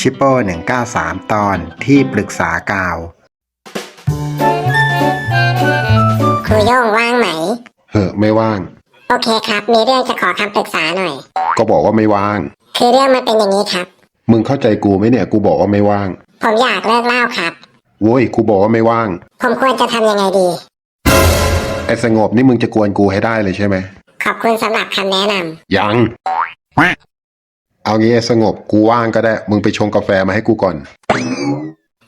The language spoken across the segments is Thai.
ชิปโป้193 ตอนที่ปรึกษากาว ครูโย่งว่างไหมเฮ้อไม่ว่าง โอเคครับ มีเรื่องจะขอคำปรึกษาหน่อย ก็บอกว่าไม่ว่าง คือเรื่องมันเป็นอย่างนี้ครับ มึงเข้าใจกูไหมเนี่ย กูบอกว่าไม่ว่าง ผมอยากเลิกเหล่าครับ โว้ยกูบอกว่าไม่ว่าง ผมควรจะทำยังไงดี ไอ้สงบนี่มึงจะกวนกูให้ได้เลยใช่ไหม ขอบคุณสำหรับคำแนะนำยัง เอางี้ไอ้สงบกูว่างก็ได้ มึงไปชงกาแฟมาให้กูก่อน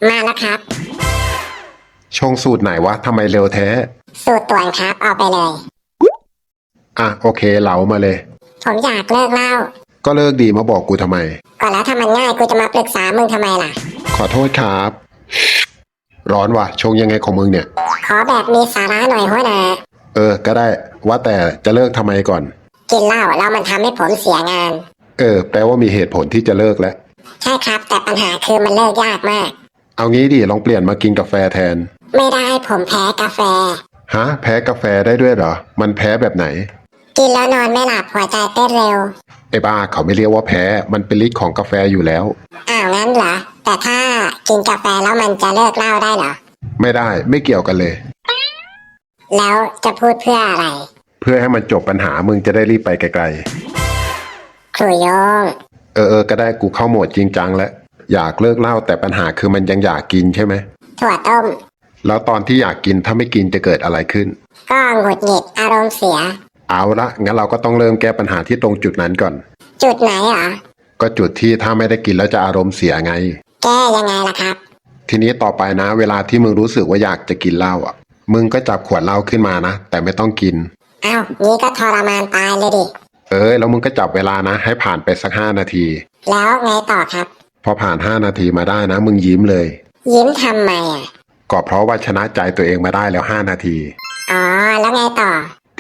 มาแล้วครับ ชงสูตรไหนวะทำไมเร็วแท้ สูตรตวนครับ เอาไปเลย อะโอเคเหลามาเลย ผมอยากเลิกเหล่าก็เลิกดีมาบอกกูทำไมก็แล้วถ้ามันง่ายกูจะมาปรึกษามึงทำไมล่ะ ขอโทษครับ ร้อนว่ะชงยังไงของมึงเนี่ย ขอแบบมีสาระหน่อยหัวหนาเออ ก็ได้ว่าแต่จะเลิกทำไมก่อน กินเหล้าแล้วมันทำให้ผมเสียงาน เออ แปลว่ามีเหตุผลที่จะเลิกแล้ว ใช่ครับ แต่ปัญหาคือมันเลิกยากมาก เอางี้ดิลองเปลี่ยนมากินกาแฟแทน ไม่ได้ผมแพ้กาแฟ ฮะ แพ้กาแฟได้ด้วยเหรอ มันแพ้แบบไหน กินแล้วนอนไม่หลับหัวใจเต้นเร็ว ไอ้บ้าเขาไม่เรียกว่าแพ้ มันเป็นฤทธิ์ของกาแฟอยู่แล้ว อ้าวงั้นเหรอ แต่ถ้ากินกาแฟแล้วมันจะเลิกเหล้าได้เหรอ ไม่ได้ไม่เกี่ยวกันเลย แล้วจะพูดเพื่ออะไร เพื่อให้มันจบปัญหามึงจะได้รีบไปไกล ครูโยงๆเออเออก็ได้กูเข้าโหมดจริงจังแล้วอยากเลิกเหล้าแต่ปัญหาคือมันยังอยากกินใช่ไหมถั่วต้ม แล้วตอนที่อยากกินถ้าไม่กินจะเกิดอะไรขึ้น ก็หงุดหงิดอารมณ์เสีย เอาละงั้นเราก็ต้องเริ่มแก้ปัญหาที่ตรงจุดนั้นก่อน จุดไหนเหรอ ก็จุดที่ถ้าไม่ได้กินแล้วจะอารมณ์เสียไง แก้ยังไงล่ะครับ ทีนี้ต่อไปนะ เวลาที่มึงรู้สึกว่าอยากจะกินเหล้าอะ มึงก็จับขวดเหล้าขึ้นมานะแต่ไม่ต้องกินอ้าวงี้ก็ทรมานตายเลยดิ เออแล้วมึงก็จับเวลานะ ให้ผ่านไปสักห้านาที แล้วไงต่อครับ พอผ่านห้านาทีมาได้นะ มึงยิ้มเลย ยิ้มทำไมอะ ก็เพราะว่าชนะใจตัวเองมาได้แล้วห้านาที อ๋อ แล้วไงต่อ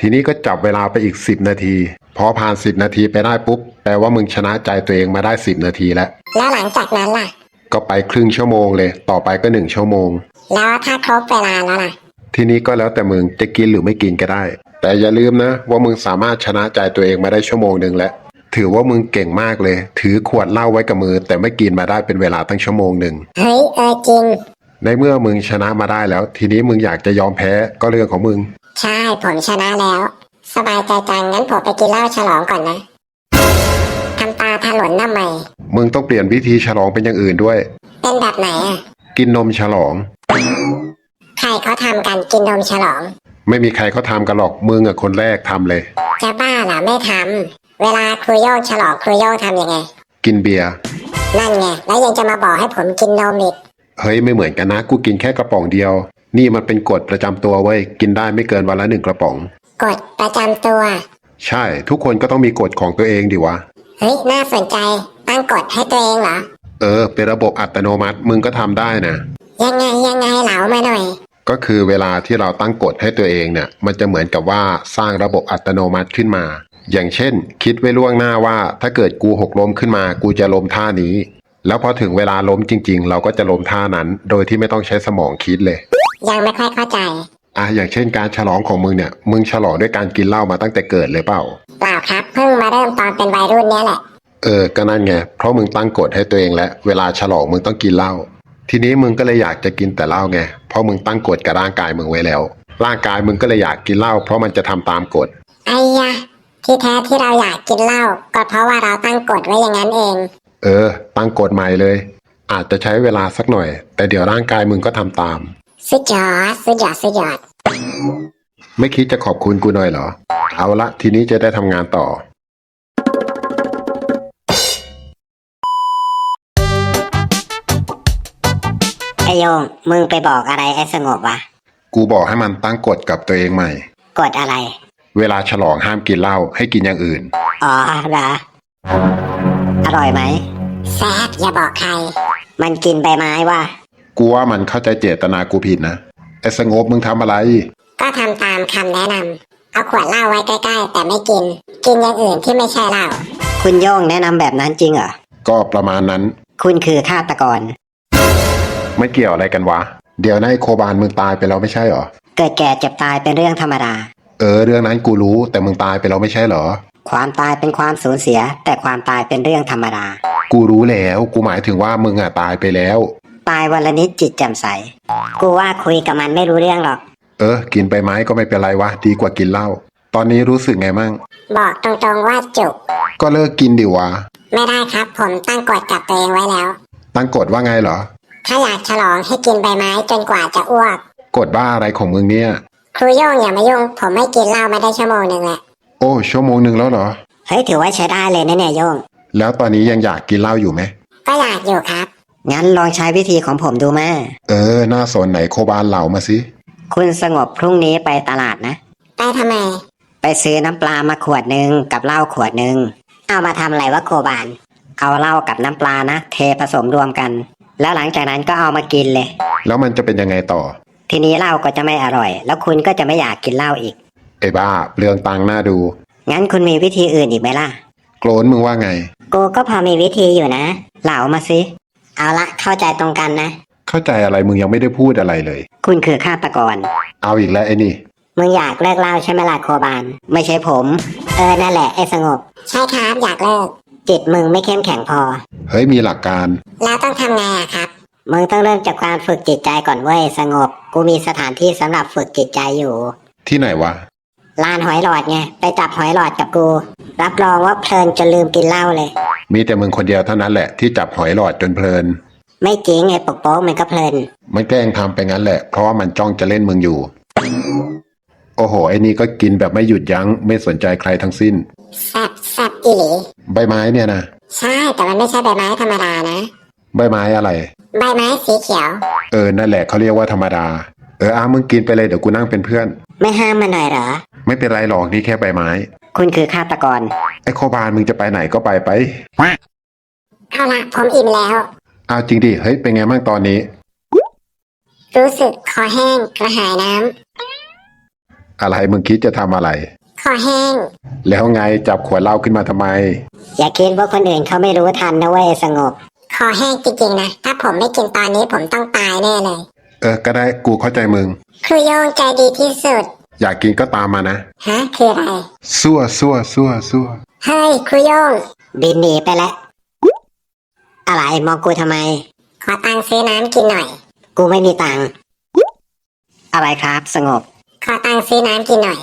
ทีนี้ก็จับเวลาไปอีกสิบนาที พอผ่านสิบนาทีไปได้ปุ๊บแปลว่ามึงชนะใจตัวเองมาได้สิบนาทีแล้ว แล้วหลังจากนั้นล่ะ ก็ไปครึ่งชั่วโมงเลย ต่อไปก็หนึ่งชั่วโมง แล้วถ้าครบเวลาแล้วล่ะ ทีนี้ก็แล้วแต่มึงจะกินหรือไม่กินก็ได้ แต่อย่าลืมนะว่ามึงสามารถชนะใจตัวเองมาได้ชั่วโมงหนึ่งแล้วถือว่ามึงเก่งมากเลย ถือขวดเหล้าไว้กับมือ แต่ไม่กินมาได้เป็นเวลาตั้งชั่วโมงหนึ่งเฮ้ยเออจริง ในเมื่อมึงชนะมาได้แล้ว ทีนี้มึงอยากจะยอมแพ้ก็เรื่องของมึง ใช่ผมชนะแล้ว สบายใจจังงั้นผมไปกินเหล้าฉลองก่อนนะทำตาถลนทำไมมึงต้องเปลี่ยนวิธีฉลองเป็นอย่างอื่นด้วย เป็นแบบไหนอะ กินนมฉลอง ใครเขาทำกันกินนมฉลอง ไม่มีใครเขาทำกันหรอกมึงอะคนแรกทำเลย จะบ้าเหรอไม่ทำเวลาครูโย่งฉลองครูโย่งทำยังไง กินเบียร์นั่นไงแล้วยังจะมาบอกให้ผมกินนมอีกเฮ้ยไม่เหมือนกันนะ กูกินแค่กระป๋องเดียว นี่มันเป็นกฎประจำตัวเว้ยกินได้ไม่เกินวันละหนึ่งกระป๋องกดประจำตัว ใช่ ทุกคนก็ต้องมีกฎของตัวเองดิวะ เฮ้ยน่าสนใจ ตั้งกฎให้ตัวเองเหรอ เออ เป็นระบบอัตโนมัติมึงก็ทำได้นะ ยังไงยังไงเหลามาหน่อย ก็คือเวลาที่เราตั้งกฎให้ตัวเองเนี่ย มันจะเหมือนกับว่าสร้างระบบอัตโนมัติขึ้นมา อย่างเช่น คิดไว้ล่วงหน้าว่า ถ้าเกิดกูหกล้มขึ้นมา กูจะล้มท่านี้ แล้วพอถึงเวลาล้มจริง ๆ เราก็จะล้มท่านั้น โดยที่ไม่ต้องใช้สมองคิดเลย ยังไม่ค่อยเข้าใจ อะอย่างเช่นการฉลองของมึงเนี่ย มึงฉลองด้วยการกินเหล้ามาตั้งแต่เกิดเลยเปล่า เปล่าครับ เพิ่งมาเริ่มตอนเป็นวัยรุ่นเนี้ยแหละ เออ ก็นั่นไง เพราะมึงตั้งกฎให้ตัวเองแล้ว เวลาฉลองมึงต้องกินเหล้า ทีนี้มึงก็เลยอยากจะกินแต่เหล้าไง เพราะมึงตั้งกฎกับร่างกายมึงไว้แล้ว ร่างกายมึงก็เลยอยากกินเหล้าเพราะมันจะทำตามกฎ ไอ้ยะที่แท้ที่เราอยากกินเหล้าก็เพราะว่าเราตั้งกฎไว้อย่างนั้นเอง เออ ตั้งกฎใหม่เลย อาจจะใช้เวลาสักหน่อย แต่เดี๋ยวร่างกายมึงก็ทำตาม สุดยอดสุดยอดสุดยอด ไม่คิดจะขอบคุณกูหน่อยเหรอ เอาละทีนี้จะได้ทำงานต่อ โยงมึงไปบอกอะไรไอ้สงบวะ กูบอกให้มันตั้งกฎกับตัวเองใหม่กดอะไร เวลาฉลองห้ามกินเหล้าให้กินอย่างอื่น อ๋อเหรออร่อยไหม แซดอย่าบอกใคร มันกินใบไม้ว่ะ กูว่ามันเข้าใจเจตนากูผิดนะ ไอ้สงบมึงทำอะไร ก็ทำตามคำแนะนำเอาขวดเหล้าไว้ใกล้ๆ แต่ไม่กิน กินอย่างอื่นที่ไม่ใช่เหล้า คุณโย่งแนะนำแบบนั้นจริงเหรอ ก็ประมาณนั้น คุณคือฆาตกร ไม่เกี่ยวอะไรกันวะ เดี๋ยวนะไอ้โคบานมึงตายไปแล้วไม่ใช่เหรอ เกิดแก่เจ็บตายเป็นเรื่องธรรมดา เออ เรื่องนั้นกูรู้แต่มึงตายไปแล้วไม่ใช่เหรอ ความตายเป็นความสูญเสีย แต่ความตายเป็นเรื่องธรรมดา กูรู้แล้วกูหมายถึงว่ามึงอะตายไปแล้ว ตายวันละนิดจิตแจ่มใส กูว่าคุยกับมันไม่รู้เรื่องหรอก เออ กินไปไหมก็ไม่เป็นไรวะดีกว่ากินเหล้าตอนนี้รู้สึกไงมั่ง บอกตรงๆว่าจุก ก็เลิกกินดิวะ ไม่ได้ครับผมตั้งกฎกับตัวเองไว้แล้ว ตั้งกฎว่าไงเหรอ ถ้าอยากฉลองให้กินใบไม้จนกว่าจะอ้วกกฎบ้าอะไรของมึงเนี่ย ครูโย่งอย่ามายุ่ง ผมไม่กินเหล้ามาได้ชั่วโมงหนึ่งแหละ โอ้ชั่วโมงหนึ่งแล้วเหรอ เฮ้ยถือว่าใช้ได้เลยนะเนี่ยโยงแล้วตอนนี้ยังอยากกินเหล้าอยู่ไหม ก็อยากอยู่ครับ งั้นลองใช้วิธีของผมดูแม่เออหน้าสนไหนโคบานเหล่ามาสิคุณสงบพรุ่งนี้ไปตลาดนะ ไปทำไม ไปซื้อน้ำปลามาขวดหนึ่งกับเหล้าขวดหนึ่งเอามาทำอะไรวะโคบาน เอาเหล้ากับน้ำปลานะ เทผสมรวมกัน แล้วหลังจากนั้นก็เอามากินเลย แล้วมันจะเป็นยังไงต่อ ทีนี้เหล้าก็จะไม่อร่อย แล้วคุณก็จะไม่อยากกินเหล้าอีก ไอ้บ้าเปลืองตังค์หน้าดู งั้นคุณมีวิธีอื่นอีกไหมล่ะ โกรนมึงว่าไง กูก็พอมีวิธีอยู่นะ เหลามาสิ เอาละเข้าใจตรงกันนะ เข้าใจอะไรมึงยังไม่ได้พูดอะไรเลย คุณคือฆาตกร เอาอีกแล้วไอ้นี่ มึงอยากเลิกเหล้าใช่ไหมล่ะโคบาน ไม่ใช่ผม เออนั่นแหละไอ้สงบ ใช่ครับ อยากเลิก จิตมึงไม่เข้มแข็งพอ เฮ้ยมีหลักการ แล้วต้องทำไงอะครับ มึงต้องเริ่มจากการฝึกจิตใจก่อนเว้ยสงบ กูมีสถานที่สำหรับฝึกจิตใจอยู่ที่ไหนวะ ลานหอยหลอดไงไปจับหอยหลอดกับกู รับรองว่าเพลินจนลืมกินเหล้าเลย มีแต่มึงคนเดียวเท่านั้นแหละที่จับหอยหลอดจนเพลิน ไม่จริงไอ้ปกโป๊กมันก็เพลิน มันแกล้งทำไปงั้นแหละ เพราะว่ามันจ้องจะเล่นมึงอยู่ โอ้โห ไอ้นี่ก็กินแบบไม่หยุดยัง้ง ไม่สนใจใครทั้งสิ้น แซบแซบ อีหลีใบไม้เนี่ยนะใช่แต่มันไม่ใช่ใบไม้ธรรมดานะ ใบไม้อะไร ใบไม้สีเขียว เออนั่นแหละเขาเรียกว่าธรรมดา เอออามึงกินไปเลยเดี๋ยวกูนั่งเป็นเพื่อน ไม่ห้ามมันหน่อยเหรอ ไม่เป็นไรหรอกนี่แค่ใบไม้ คุณคือฆาตกร ไอ้โคบานมึงจะไปไหนก็ไปไปเอาละผมอิ่มแล้ว เอาจริงดิเฮ้ยเป็นไงบ้างตอนนี้ รู้สึกคอแห้งกระหายน้ำอะไรมึงคิดจะทำอะไร คอแห้ง แล้วไงจับขวดเหล้าขึ้นมาทำไม อย่าคิดว่าคนอื่นเขาไม่รู้ทันนะเว้ยสงบ คอแห้งจริงๆนะ ถ้าผมไม่กินตอนนี้ผมต้องตายแน่เลย เออ ก็ได้กูเข้าใจมึง ครูโยงใจดีที่สุด อยากกินก็ตามมานะฮะ คืออะไร ซั่วซั่วซั่วซั่วเฮ้ย ครูโยง บินหนีไปแล้ว อะไรมองกูทำไม ขอตังค์ซื้อน้ำกินหน่อย กูไม่มีตังค์อะไรครับสงบ ขอตังค์ซื้อน้ำกินหน่อย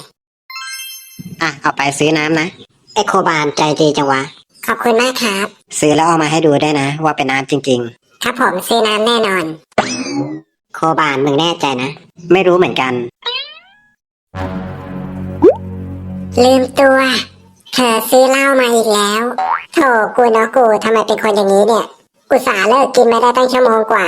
อะเอาไปซื้อน้ำนะไอ้โคบานใจดีจังวะ ขอบคุณมากครับ ซื้อแล้วเอามาให้ดูได้วยนะ ว่าเป็นน้ำจริง ครับผมซื้อน้ำแน่นอน โคบานมึงแน่ใจนะ ๆ ไม่รู้เหมือนกัน ลืมตัว เธอซื้อเหล้ามาอีกแล้ว โถกูเนาะกูทำไมเป็นคนอย่างนี้เนี่ย อุตส่าห์เลิกกินมาได้ตั้งชั่วโมงกว่า